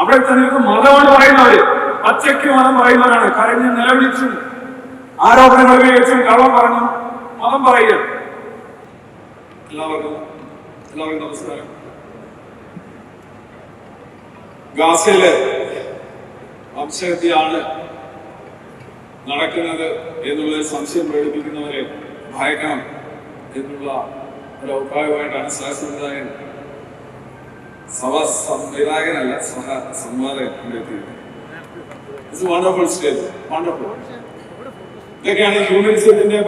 അവിടെ തന്നെ മതമാണ് പറയുന്നവര്. പച്ചയ്ക്ക് മതം പറയുന്നവരാണ്. കരഞ്ഞ് നിലവിളിച്ചും. ആരോപണങ്ങൾ ഉപയോഗിച്ചും കള്ളം പറഞ്ഞു മതം പറയുക. എല്ലാവർക്കും എല്ലാവർക്കും നമസ്കാരം. ഗാസയിൽ വംശഹത്യാണ് നടക്കുന്നത് എന്നുള്ളത് സംശയം പ്രകടിപ്പിക്കുന്നവരെ ഭയക്കണം എന്നുള്ള ഒരു അഭിപ്രായമായിട്ടാണ് സംവിധായകൻ സഭ സംവിധായകനല്ല സഹ സംവാദകൻ ഇറ്റ്സ് വണ്ടർഫുൾ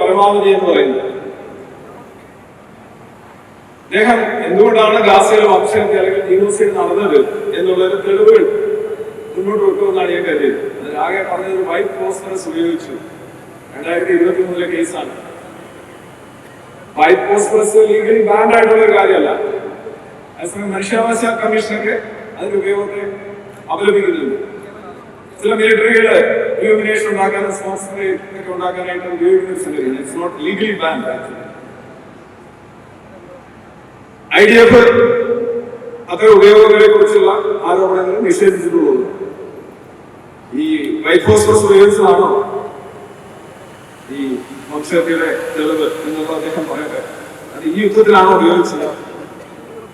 പരമാവധി എന്ന് പറയുന്നത്. അദ്ദേഹം എന്തുകൊണ്ടാണ് ഗ്ലാസിലും വംശഹത്യ അല്ലെങ്കിൽ ജീനോസൈഡ് നടന്നത് എന്നുള്ളൊരു തെളിവുകൾ മുന്നോട്ട് വെക്കുമെന്നാണ് ഞാൻ കരുതിയത്. അതിൽ ആകെ പറഞ്ഞത് വൈറ്റ് ഫോസ്ഫറസ് ഉപയോഗിച്ചു രണ്ടായിരത്തി ഇരുപത്തി മൂന്നിലെ കേസാണ്. വൈറ്റ് പോസ്റ്റ് ലീഗലി ബാൻഡ് ആയിട്ടുള്ള ഒരു കാര്യമല്ല. അതേസമയം മനുഷ്യാവകാശ കമ്മീഷനൊക്കെ അതിന്റെ ഉപയോഗത്തെ അപലപിക്കുന്നുണ്ട് ചില മിലിറ്ററികള് ഇലുമിനേഷൻ ഉണ്ടാക്കാനും സ്പോൺസർ ഒക്കെ ഉണ്ടാക്കാനായിട്ട് ഉപയോഗിക്കുന്ന ഒരു സംഗതിയാണ് it's not legally banned actually I D F അത്തരം ഉപയോഗങ്ങളെ കുറിച്ചുള്ള ആരോപണങ്ങൾ നിഷേധിച്ചിട്ടുള്ളത് ഈ വൈറ്റ് ഫോസ്ഫറസ് ഉപയോഗിച്ചതാണോ ഈ വംശഹത്യയുടെ തെളിവ് എന്നുള്ള അദ്ദേഹം പറയട്ടെ അത് ഈ യുദ്ധത്തിലാണോ ഉപയോഗിച്ചത്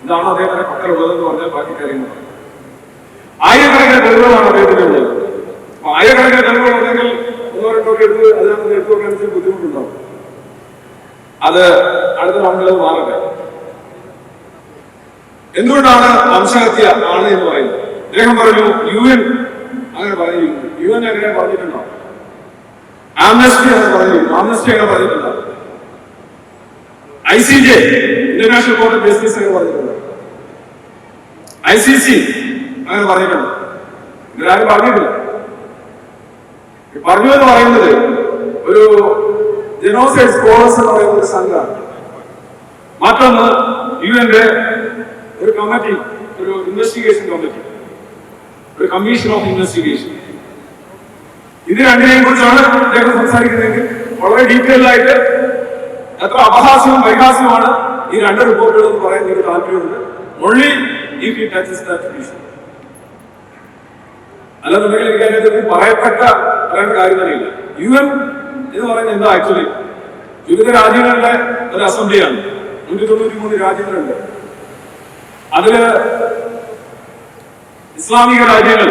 ഇതാണോ അദ്ദേഹത്തിന്റെ പക്കലുള്ളതെന്ന് പറഞ്ഞാൽ ബാക്കി കാര്യങ്ങൾ. ആയിരക്കണക്കിന് തെളിവുകളാണ് അദ്ദേഹത്തിന്റെ ഉള്ളത്. അപ്പൊ ആയിരക്കണക്കിന് തെളിവുകൾ ഉണ്ടെങ്കിൽ ഒന്നോ രണ്ടോ എടുത്ത് അതിനകത്ത് എടുത്തു വെക്കാൻ ഇച്ചിരി ബുദ്ധിമുട്ടുണ്ടാവും. അത് അടുത്ത റൗണ്ടിൽ മാറട്ടെ. എന്തുകൊണ്ടാണ് വംശഹത്യ ആണ് എന്ന് പറയുന്നത്? അദ്ദേഹം പറഞ്ഞു യു എൻ അങ്ങനെ പറയുന്നു യു എൻ അങ്ങനെ പറഞ്ഞിട്ടുണ്ടോ ആംനസ്റ്റി അങ്ങനെ പറഞ്ഞു ആംനസ്റ്റി അങ്ങനെ പറഞ്ഞിട്ടുണ്ടോ I C J international court of justice അങ്ങനെ പറഞ്ഞിട്ടുണ്ട്. ഐ സി സി അങ്ങനെ പറഞ്ഞിട്ടുണ്ട്. ഇതിലാരും പറഞ്ഞിട്ടില്ല. പറഞ്ഞു എന്ന് പറയുന്നത് ഒരു ജനോസൈഡ് സ്കോളേഴ്സ് എന്ന് പറയുന്ന ഒരു സംഘമാണ്. മറ്റൊന്ന് യു എന്റെ ഒരു കമ്മിറ്റി ഒരു ഇൻവെസ്റ്റിഗേഷൻ കമ്മിറ്റി ഒരു കമ്മീഷൻ ഓഫ് ഇൻവെസ്റ്റിഗേഷൻ ഇത് രണ്ടിനെയും കുറിച്ചാണ് അദ്ദേഹം സംസാരിക്കുന്നതെങ്കിൽ വളരെ ഡീറ്റെയിൽ ആയിട്ട് എത്ര അപഹാസ്യവും പരിഹാസ്യവുമാണ് ഈ രണ്ട് റിപ്പോർട്ടുകൾ പറയുന്ന ഒരു താല്പര്യമുണ്ട്. Only if you touches that അല്ലെന്നുണ്ടെങ്കിൽ എനിക്ക് അതിനകത്ത് പറയപ്പെട്ട പറയേണ്ട കാര്യം തന്നെയില്ല യു എൻ എന്ന് പറയുന്നത് എന്താ ആക്ച്വലി വിവിധ രാജ്യങ്ങളുടെ ഒരു അസംബ്ലിയാണ്. നൂറ്റി തൊണ്ണൂറ്റി മൂന്ന് രാജ്യങ്ങളുണ്ട്. അതിൽ ഇസ്ലാമിക രാജ്യങ്ങൾ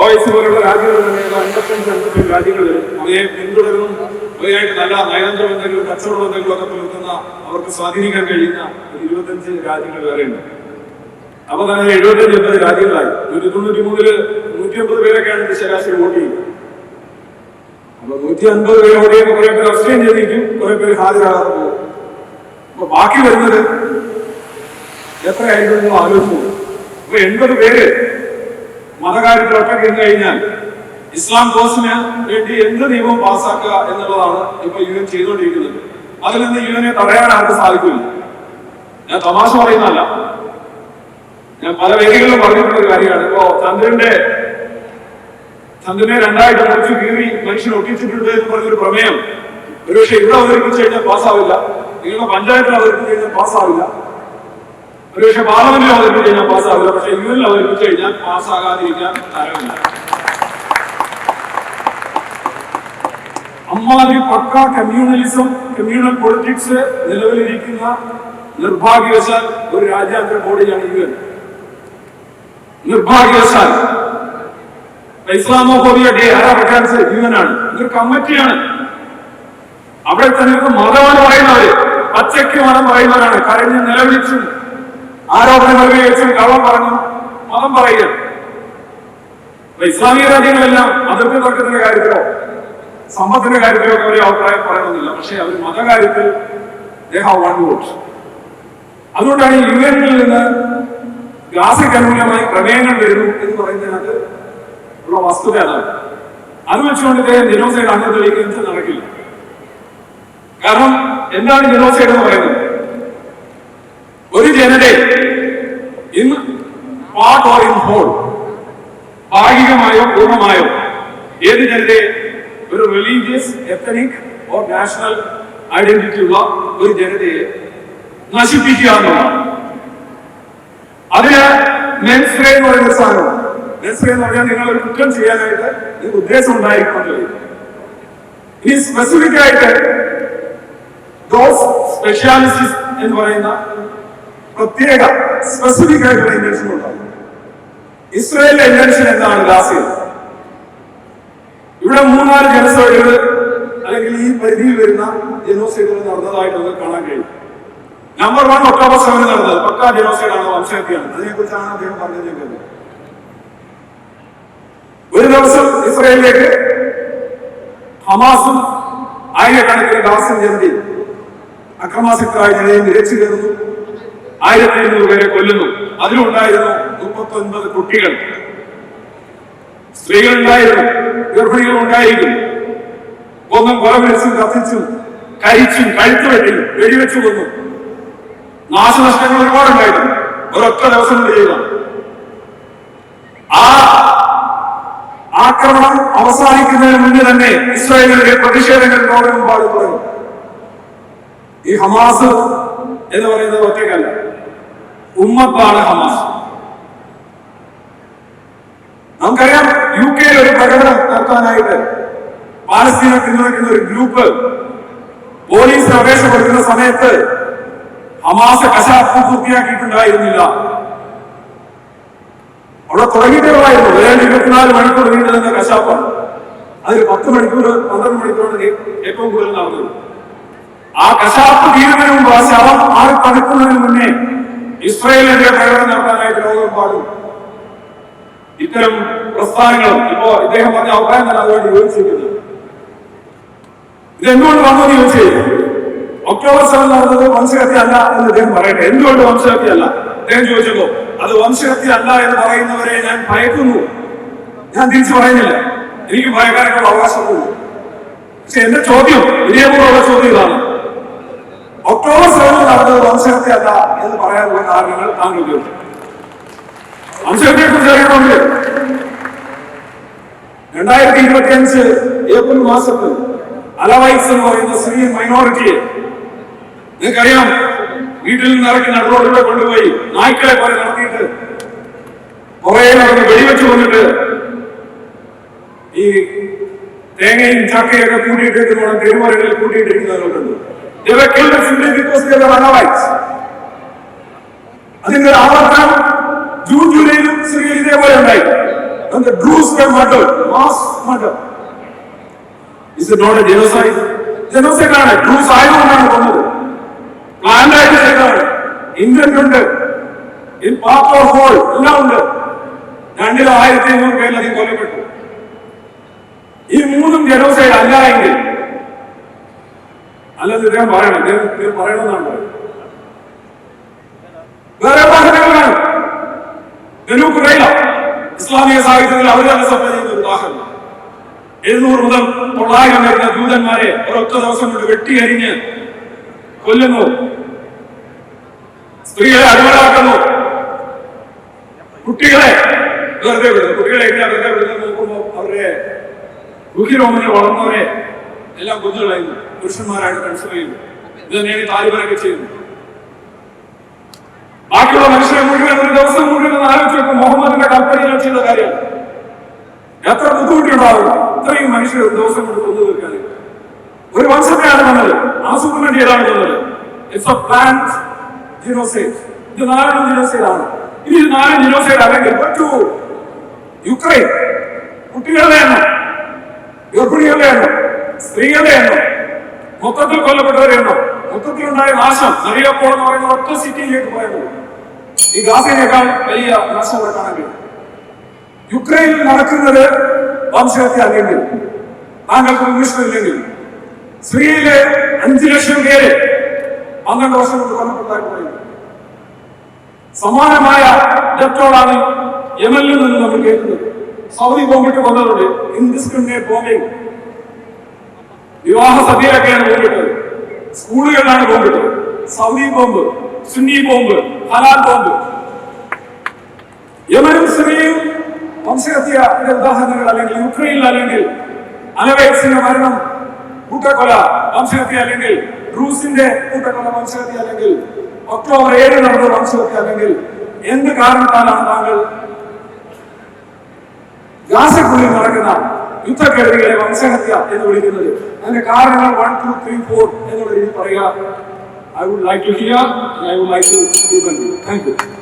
ഒ എസ് പോലുള്ള രാജ്യങ്ങൾ തന്നെയുള്ള അൻപത്തഞ്ച് അൻപത്തഞ്ച് രാജ്യങ്ങൾ അവയെ പിന്തുടരുന്നു. അവയായിട്ട് നല്ല നയതന്ത്ര ബന്ധങ്ങളും കച്ചവട ബന്ധങ്ങളും ഒക്കെ പുലർത്തുന്ന അവർക്ക് സ്വാധീനിക്കാൻ കഴിയുന്ന ഒരു ഇരുപത്തഞ്ച് രാജ്യങ്ങൾ വേറെയുണ്ട് അപ്പൊ തന്നെ എഴുപത്തഞ്ച് എൺപത് രാജ്യങ്ങളായി. നൂറ്റി തൊണ്ണൂറ്റി മൂന്നിൽ നൂറ്റി അമ്പത് പേരൊക്കെയാണ് ഇത് ശരാശരി വോട്ട് ചെയ്യുന്നത്. അപ്പൊ നൂറ്റി അൻപത് പേര് വോട്ട് ചെയ്യുമ്പോൾ കുറെ പേര് അബ്സ്റ്റൈൻ ചെയ്തിരിക്കും കുറെ പേര് ഹാജരാകാതെ പോകും. അപ്പൊ ബാക്കി വരുന്നത് എത്രയായിരിക്കും ആലോചിച്ചു അപ്പൊ എൺപത് പേര് മതകാര്യത്തിൽ ഒറ്റ നിന്ന് കഴിഞ്ഞാൽ ഇസ്ലാം കോസിന് വേണ്ടി എന്ത് നിയമവും പാസ്സാക്കുക എന്നുള്ളതാണ് ഇപ്പൊ യു എൻ ചെയ്തുകൊണ്ടിരിക്കുന്നത്. അതിൽ നിന്ന് യു എനെ തടയാൻ ആർക്കും സാധിക്കില്ല. ഞാൻ തമാശ പറയുന്നതല്ല. ഞാൻ പല വേദികളിലും പറഞ്ഞിട്ടുള്ള ഒരു കാര്യമാണ്. ഇപ്പോ ചന്ദ്രന്റെ ചന്ദ്രനെ രണ്ടായിട്ട് മുറിച്ച് കീറി മനുഷ്യൻ ഒട്ടിച്ചിട്ടുണ്ട് എന്ന് പറഞ്ഞൊരു പ്രമേയം ഒരുപക്ഷെ ഇവിടെ അവതരിപ്പിച്ചു കഴിഞ്ഞാൽ പാസ്സാവില്ല. നിങ്ങളുടെ പഞ്ചായത്തിൽ അവതരിപ്പിച്ചു കഴിഞ്ഞാൽ പാസ്സാവില്ല. ഒരുപക്ഷെ പാർലമെന്റിൽ അവതരിപ്പിച്ചു കഴിഞ്ഞാൽ പാസ്സാവില്ല. പക്ഷെ യു എനിൽ അവതരിപ്പിച്ചു കഴിഞ്ഞാൽ പാസ്സാകാതിരിക്കാൻ തരമില്ല. അമ്മാതിരി പക്ക കമ്മ്യൂണലിസം കമ്മ്യൂണൽ പൊളിറ്റിക്സ് നിലവിലിരിക്കുന്ന നിർഭാഗ്യവശാൽ ഒരു രാജ്യാന്തര ബോഡിയാണ് യു നിർഭാഗ്യവശാൽ. ഇസ്ലാമോഫോബിയ ഡേ ആരാ പ്രഖ്യാപിച്ചത്? യു ഇതൊരു കമ്മിറ്റിയാണ്. അവിടെ തന്നെ മതമാണ് പറയുന്നവര്. പച്ചയ്ക്ക് മതം പറയുന്നവരാണ്. കരഞ്ഞ് നിലവിളിച്ചും ആരോപണങ്ങൾ ഉപയോഗിച്ചും കള്ളം പറഞ്ഞു മതം പറയുക ഇസ്ലാമിക രാജ്യങ്ങളെല്ലാം അതിർത്തി തർക്കത്തിന്റെ കാര്യത്തിലോ സമ്പത്തിന്റെ കാര്യത്തിലൊക്കെ ഒരു അഭിപ്രായം പറയണമെന്നില്ല പക്ഷെ അവർ മതകാര്യത്തിൽ they have one vote. അതുകൊണ്ടാണ് നിന്ന് ക്ലാസിക് അനുകൂലമായി പ്രമേയങ്ങൾ വരുന്നു എന്ന് പറയുന്നതിനകത്ത് ഉള്ള വസ്തുത അതാണ്. അത് വെച്ചുകൊണ്ട് ഇദ്ദേഹം ജനോസൈഡ് അങ്ങനെ നടക്കില്ല. കാരണം എന്താണ് ജനോസൈഡ് എന്ന് പറയുന്നത്? ഒരു ജനതയെ in part or in whole ഭാഗികമായോ പൂർണമായോ ഏത് ജനതയെ ഒരു religious ethnic or national identity ഉള്ള ഒരു ജനതയെ നശിപ്പിക്കുക എന്നുള്ളതാണ്. അതിന് മെൻസ്രേ എന്ന് പറയുന്ന സാധനം നെസറി എന്ന് പറഞ്ഞാൽ നിങ്ങൾ ഒരു കുറ്റം ചെയ്യാനായിട്ട് നിങ്ങൾക്ക് ഉദ്ദേശം ഉണ്ടായിരിക്കുമല്ലോ ഇനി സ്പെസിഫിക് ആയിട്ട് ദോസ് സ്പെഷ്യാലിസ്റ്റീസ് എന്ന് പറയുന്ന പ്രത്യേക സ്പെസിഫിക് ആയിട്ടുള്ള ഇന്റൻഷൻ ഉണ്ടാവും ഇസ്രായേലിലെ ഇന്റൻഷൻ എന്താണ്? ഗാസയിൽ. ഇവിടെ മൂന്നാൽ ജനസഭകൾ അല്ലെങ്കിൽ ഈ പരിധിയിൽ വരുന്ന ജനോസൈഡുകൾ നടന്നതായിട്ട് നമുക്ക് കാണാൻ കഴിയും. നമ്പർ വൺ ഒക്ടോബർ സെവന് നടന്നത്. പക്കാ ജനോസൈഡ് ആണ് അതിനെ കുറിച്ചാണ് അദ്ദേഹം കേട്ടത്. ഒരു ദിവസം ഇസ്രയേലിലേക്ക് ഹമാസും ആയിരക്കണക്കിന് ഗാസൻ ജനതയും അക്രമാസക്തരായ ജനതയും നിരച്ചു കയറുന്നു. ആയിരത്തി എഴുന്നൂറ് പേരെ കൊല്ലുന്നു. അതിലുണ്ടായിരുന്നു മുപ്പത്തി ഒൻപത് കുട്ടികൾ സ്ത്രീകളുണ്ടായിരുന്നു ഗർഭിണികൾ ഉണ്ടായിരിക്കും ഒന്നും കൊലവിളിച്ചും കത്തിച്ചും കഴിച്ചും കഴുത്ത് വെട്ടിയും വെടിവെച്ചു കൊന്നു. നാശനഷ്ടങ്ങൾ ഒരുപാടുണ്ടായിരുന്നു. ഒരൊറ്റ ദിവസം ചെയ്യുക ആ ആക്രമണം അവസാനിക്കുന്നതിന് മുന്നേ തന്നെ ഇസ്രായേലിന്റെ പ്രതിഷേധങ്ങൾ ലോകമെമ്പാട് തുടങ്ങി. ഈ ഹമാസ് എന്ന് പറയുന്നത് ഒറ്റയ്ക്കല്ല. ഉമ്മത്താണ് ഹമാസ്. നമുക്കറിയാം യു കെയിൽ ഒരു പ്രകടനം നടത്താനായിട്ട് പാലസ്തീനെ പിന്തുണയ്ക്കുന്ന ഒരു ഗ്രൂപ്പ് പോലീസ് അപേക്ഷ കൊടുക്കുന്ന സമയത്ത് ഹമാസ് കശാപ്പ് പൂർത്തിയാക്കിയിട്ടുണ്ടായിരുന്നില്ല അവിടെ തുടങ്ങിയിട്ടുള്ളതായിരുന്നു. ഏതാണ്ട് ഇരുപത്തിനാല് മണിക്കൂർ നീണ്ടു നിന്ന കശാപ്പാണ് അതിൽ പത്ത് മണിക്കൂർ പന്ത്രണ്ട് മണിക്കൂറാണ് ഏറ്റവും കൂടുതൽ നടന്നത്. ആ കശാപ്പ് തീരുന്നതിന് മുമ്പ് ആ ശവം ആൾ തണുക്കുന്നതിന് മുന്നേ ഇസ്രയേലിന്റെ പ്രകടനം നടത്താനായിട്ട് ലോകമെമ്പാടും ഇത്തരം പ്രസ്ഥാനങ്ങളും ഇപ്പോ ഇദ്ദേഹം പറഞ്ഞ അഭിപ്രായം തന്നെ അതുകൊണ്ട് യോജിച്ചിരിക്കുന്നത് ഇതെന്തുകൊണ്ട് വന്നു ചോദിച്ചു? ഒക്ടോബർ സെവൻ നടന്നത് വംശഹത്യ അല്ല എന്ന് അദ്ദേഹം പറയട്ടെ. എന്തുകൊണ്ട് വംശഹത്യ അല്ല അദ്ദേഹം ചോദിച്ചപ്പോ അത് വംശഹത്യ അല്ല എന്ന് പറയുന്നവരെ ഞാൻ ഭയക്കുന്നു. ഞാൻ തിരിച്ചു പറയുന്നില്ല. എനിക്ക് ഭയക്കാനുള്ള അവകാശമുള്ളൂ പക്ഷെ എന്റെ ചോദ്യം ഇതേപോലുള്ള ചോദ്യം ഇതാണ്. ഒക്ടോബർ സെവനിൽ നടന്നത് വംശഹത്യ അല്ല എന്ന് പറയാനുള്ള കാരണങ്ങൾ താങ്കൾ ചോദിച്ചു വംശഹത്യയെ കുറിച്ച് അറിയണമെങ്കിൽ രണ്ടായിരത്തി ഇരുപത്തി അഞ്ച് ഏപ്രിൽ മാസത്തിൽ അലവൈസ് എന്ന് പറയുന്ന സ്ത്രീ മൈനോറിറ്റിയെ നിങ്ങൾക്കറിയാം വീട്ടിൽ നിന്ന് ഇറക്കി നടുറോഡിലൂടെ കൊണ്ടുപോയി നായ്ക്കളെ പോലെ നടത്തിയിട്ട് കുറെ നടന്ന് വെടിവെച്ച് കൊണ്ടിട്ട് ഈ തേങ്ങയും ചക്കയൊക്കെ കൂട്ടിയിട്ടിരിക്കുന്ന തെരുമരങ്ങളിൽ കൂട്ടിയിട്ടിരിക്കുന്നവരുണ്ട് അതിന്റെ were സിറിയയിൽ ഇതേപോലെ ഉണ്ടായി And the Druze were murdered, mass murder. Is it not a genocide? Genocide ആണ് ഡ്രൂസ് ആയതുകൊണ്ടാണ് കൊന്നത് പ്ലാൻ ആയിട്ട് ചെയ്തതാണ് ഇന്ത്യൻ ഉണ്ട് ഇൻ പാർട്ട് ഓഫ് ഹോൾ എല്ലാം ഉണ്ട് രണ്ടിലും ആയിരത്തി അഞ്ഞൂറ് പേരിലധികം കൊല്ലപ്പെട്ടു ഈ മൂന്നും ജനോസൈഡ് അല്ല എങ്കിൽ അല്ലെന്ന് ഇദ്ദേഹം പറയണം ഇദ്ദേഹം ഇദ്ദേഹം പറയണമെന്നാണ് പറയുന്നത് വേറെ ഇസ്ലാമിക സാഹിത്യത്തിൽ അവർ തന്നെ ചെയ്യുന്ന ഒരു ഉദാഹരണം എഴുന്നൂറ് മുതൽ തൊള്ളായിരം വരുന്ന ദൂതന്മാരെ ഒരൊറ്റ ദിവസം കൊണ്ട് വെട്ടിയരിഞ്ഞ് കൊല്ലുന്നു. സ്ത്രീകളെ അടിമകളാക്കുന്നു. കുട്ടികളെ വെറുതെ വിടുന്നു. കുട്ടികളെ എങ്ങനെയാ വെറുതെ വിടുന്നത് നോക്കുമ്പോൾ അവരുടെ ഗുഹിരോമനെ വളർന്നവരെ എല്ലാം കൊന്നുകളയുന്നു. പുരുഷന്മാരായിട്ട് കൺസിഡർ ചെയ്യുന്നു. ഇത് തന്നെയാണ് താലിബാനൊക്കെ ചെയ്യുന്നത് ബാക്കിയുള്ള മനുഷ്യരെ മുഴുവൻ ഒരു ദിവസം ഒന്ന് ആലോചിച്ച് നോക്കും മുഹമ്മദിന്റെ കൽപ്പനയിൽ ചെയ്ത കാര്യം. എത്ര ബുദ്ധിമുട്ടുണ്ടാവും? ഇത്രയും മനുഷ്യർ ഒരു ദിവസം കൊണ്ട് കൊന്നു തീർക്കാൻ. ഒരു വംശത്തെയാണ് വന്നത്. ആസൂത്രണം ചെയ്താണ് വന്നത്. ഇറ്റ്സ് എ പ്ലാൻ ജിനോസൈഡ് ഇത് നാലെണ്ണം ജിനോസൈഡ് ആണ് ഇനി നാല് ജിനോസൈഡ് അല്ലെങ്കിൽ പറ്റൂ യുക്രൈൻ കുട്ടികളുടെ എണ്ണം ഗർഭിണികളുടെ എണ്ണം സ്ത്രീകളുടെ എണ്ണം മൊത്തത്തിൽ കൊല്ലപ്പെട്ടവരെ എണ്ണം മൊത്തത്തിലുണ്ടായ നാശം. നരിയപ്പോൾ എന്ന് പറയുന്ന ഒറ്റ സിറ്റിയിലേക്ക് പോയത് ഈ ഗാസയിനേക്കാൾ വലിയ നാശം അവിടെ കാണാൻ കഴിയും യുക്രൈനിൽ നടക്കുന്നത് വംശഹത്യ അല്ലെങ്കിൽ താങ്കൾക്ക് ഇല്ലെങ്കിൽ സിറിയയിലെ അഞ്ചു ലക്ഷം പേര് പന്ത്രണ്ട് വർഷം കൊണ്ട് കൊല്ലപ്പെട്ടതായിട്ട് പറയുന്നു സമാനമായ ഡെപ്റ്റോളാണ് യമനിൽ നിന്ന് നമ്മൾ കേൾക്കുന്നത്. സൗദി ബോംബിട്ട് വന്നതോടെ ഇൻഡിസ്ക്രിമിനേറ്റ് ബോംബിംഗ് വിവാഹ സദ്യയിലൊക്കെയാണ് ബോംബിട്ടത്. സ്കൂളുകളിലാണ് ബോംബിട്ടത്. സൗദി ബോംബ് സുന്നി ബോംബ് ഹലാൽ ബോംബ്. യമനും സിറിയയും വംശഹത്യ ഉദാഹരണങ്ങൾ അല്ലെങ്കിൽ യുക്രൈനിൽ അല്ലെങ്കിൽ അലവേറ്റ്സിന്റെ മരണം കൂട്ടക്കൊല വംശഹത്യ അല്ലെങ്കിൽ റൂസിന്റെ കൂട്ടക്കൊല വംശഹത്യ അല്ലെങ്കിൽ ഒക്ടോബർ ഏഴ് നടന്ന വംശഹത്യ അല്ലെങ്കിൽ എന്ത് കാരണത്താലാണ് താങ്കൾ ഗാസക്കുള്ളിൽ നടക്കുന്ന യുദ്ധക്കെടുതികളെ വംശഹത്യ എന്ന് വിളിക്കുന്നത്? അതിന്റെ കാരണങ്ങൾ വൺ ടു ത്രീ ഫോർ എന്നുള്ള രീതിയിൽ പറയുക. I would like to hear and I would like to hear you. Thank you.